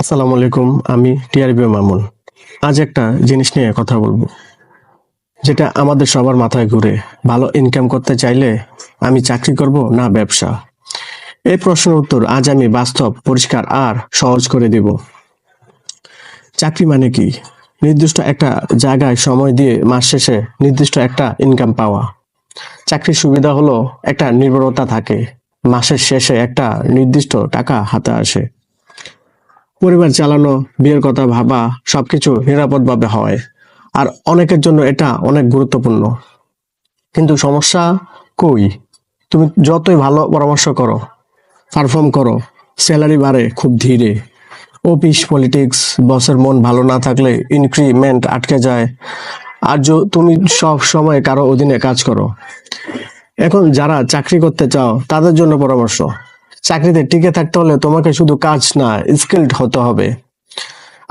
আসসালামু আলাইকুম, আমি টিআরবি মামুন। আজ একটা জিনিস নিয়ে কথা বলব, যেটা আমাদের সবার মাথায় ঘুরে। ভালো ইনকাম করতে চাইলে আমি চাকরি করব না ব্যবসা? এই প্রশ্নের উত্তর আজ আমি বাস্তব, পরিষ্কার আর সহজ করে দিব। চাকরি মানে কি? নির্দিষ্ট একটা জায়গায় সময় দিয়ে মাস শেষে নির্দিষ্ট একটা ইনকাম পাওয়া। চাকরির সুবিধা হলো একটা নির্ভরতা থাকে। মাসের শেষে একটা নির্দিষ্ট টাকা হাতে আসে। পরিবার চালানো, বিয়ের কথা ভাবা সবকিছু নিরাপদভাবে হয়। আর অনেকের জন্য এটা অনেক গুরুত্বপূর্ণ। কিন্তু সমস্যা কই? তুমি যতই ভালো পরামর্শ করো পারফর্ম করো স্যালারি বাড়ে খুব ধীরে। অফিস পলিটিক্স বসের মন ভালো না থাকলে ইনক্রিমেন্ট আটকে যায়। আর তুমি সব সময় কারও অধীনে কাজ করো। এখন যারা চাকরি করতে চাও, তাদের জন্য পরামর্শ। চাকরিতে টিকে থাকতে হলে তোমাকে শুধু কাজ না স্কিলড হতে হবে।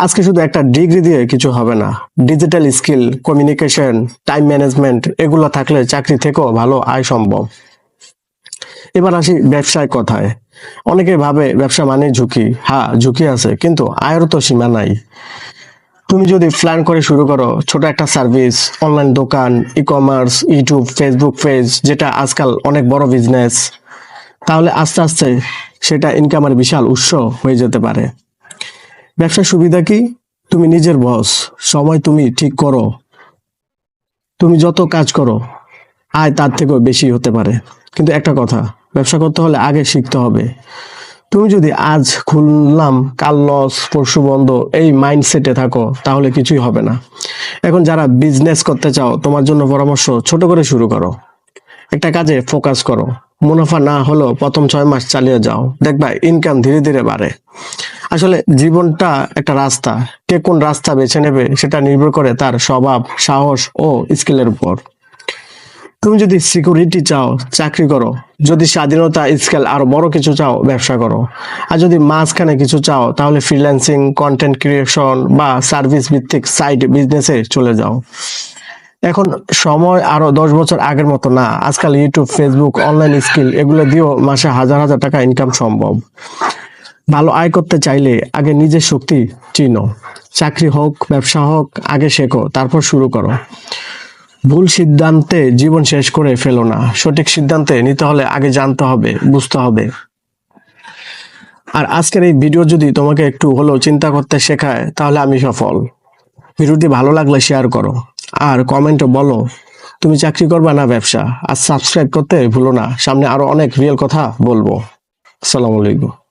আজকে শুধু একটা ডিগ্রি দিয়ে কিছু হবে না। Digital skill communication time management এগুলো থাকলে চাকরি থেকেও ভালো আয় সম্ভব। এবার আসি ব্যবসায় কথায়। অনেকে ভাবে ব্যবসা মানে ঝুঁকি। হ্যাঁ ঝুঁকি আছে, কিন্তু আয়ের তো সীমা নাই। তুমি যদি প্ল্যান করে শুরু করো, ছোট একটা সার্ভিস অনলাইন দোকান e commerce YouTube Facebook page যেটা আজকাল অনেক বড় বিজনেস তাহলে আস্তে আস্তে সেটা ইনকামের বিশাল উৎস হয়ে যেতে পারে। ব্যবসার সুবিধা কি? তুমি নিজের বস সময় তুমি ঠিক করো। তুমি যত কাজ করো, আয় তার থেকেও বেশি হতে পারে। কিন্তু একটা কথা, ব্যবসা করতে হলে আগে শিখতে হবে। তুমি যদি আজ খুললাম, কাল লস পরশু বন্ধ, এই মাইন্ডসেটে থাকো, তাহলে কিছুই হবে না। এখন যারা বিজনেস করতে চাও, তোমার জন্য পরামর্শ, ছোট করে শুরু করো। একটা কাজে ফোকাস করো। মুনাফা না হলেও প্রথম ছয় মাস চালিয়ে যাও। দেখবা ইনকাম ধীরে ধীরে বাড়ে। আসলে জীবনটা একটা রাস্তা। কে কোন রাস্তা বেছে নেবে সেটা নির্ভর করে তার স্বভাব, সাহস ও স্কিলের উপর। তুমি যদি সিকিউরিটি চাও, চাকরি করো। যদি স্বাধীনতা স্কেল আরও বড় কিছু চাও, ব্যবসা করো। আর যদি মাঝখানে কিছু চাও, তাহলে ফ্রিল্যান্সিং কন্টেন্ট ক্রিয়েশন বা সার্ভিস ভিত্তিক সাইড বিজনেসে চলে যাও। এখন সময় আরও দশ বছর আগের মতো না। আজকাল ইউটিউব ফেসবুক অনলাইন স্কিল এগুলো দিয়েও মাসে হাজার হাজার টাকা ইনকাম সম্ভব। ভালো আয় করতে চাইলে আগে নিজের শক্তি চিনো। চাকরি হোক, ব্যবসা হোক, আগে শেখো, তারপর শুরু করো। ভুল সিদ্ধান্তে জীবন শেষ করে ফেলো না। সঠিক সিদ্ধান্তে নিতে হলে আগে জানতে হবে, বুঝতে হবে। আর আজকের এই ভিডিও যদি তোমাকে একটু হলেও চিন্তা করতে শেখায়, তাহলে আমি সফল। ভিডিওটি ভালো লাগলে শেয়ার করো। আর কমেন্টে বলো, তুমি চাকরি করবা না ব্যবসা? আর সাবস্ক্রাইব করতে ভুলো না। সামনে আরও অনেক রিয়েল কথা বলব। আসসালামু আলাইকুম।